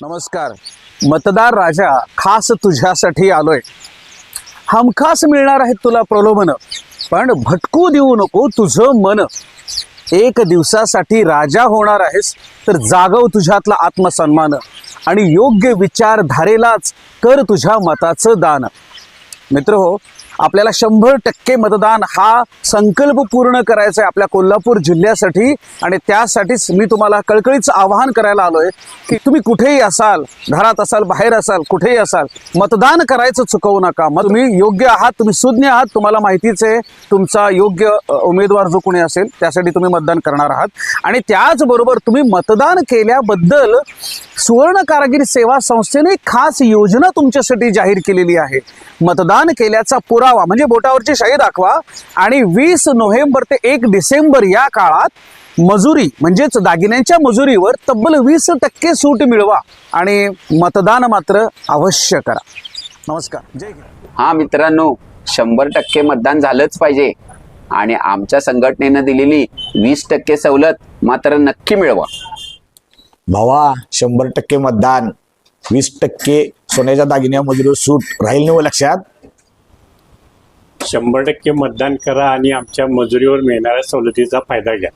नमस्कार. मतदार राजा खास तुझ्यासाठी आलोय. हमखास मिळणार आहेत तुला प्रलोभन पण भटकू देऊ नको तुझं मन. एक दिवसासाठी राजा होणार आहेस तर जागव तुझ्यातला आत्मसन्मान आणि योग्य विचारधारेलाच कर तुझ्या मताचं दान. मित्र हो आपल्याला शंभर टक्के मतदान हा संकल्प पूर्ण करायचा आहे आपल्या कोल्हापूर जिल्ह्यासाठी. आणि त्यासाठीच मी तुम्हाला कळकळीचं आवाहन करायला आलोय की तुम्ही कुठेही असाल घरात असाल बाहेर असाल कुठेही असाल मतदान करायचं चुकवू नका. मग तुम्ही योग्य आहात तुम्ही सुज्ञ आहात तुम्हाला माहितीच आहे तुमचा योग्य उमेदवार जो कोणी असेल त्यासाठी तुम्ही मतदान करणार आहात. आणि त्याचबरोबर तुम्ही मतदान केल्याबद्दल सुवर्ण कारागिरी सेवा संस्थेने खास योजना तुमच्यासाठी जाहीर केलेली आहे. मतदान केल्याचा पुरावा म्हणजे बोटावरची शाही दाखवा. आणि वीस नोव्हेंबर ते एक डिसेंबर या काळात मजुरी म्हणजेच दागिन्यांच्या मजुरीवर तब्बल वीस टक्के सूट मिळवा आणि मतदान मात्र अवश्य करा. नमस्कार. जय हिंद. हा मित्रांनो शंभर टक्के मतदान झालंच पाहिजे. आणि आमच्या संघटनेनं दिलेली वीस टक्के सवलत मात्र नक्की मिळवा. भावा शंभर टक्के मतदान वीस टक्के सोन्याच्या दागिन्या मजुरीवर सूट राहील नाही हो लक्षात? शंभर टक्के मतदान करा आणि आमच्या मजुरीवर मिळणाऱ्या सवलतीचा फायदा घ्या.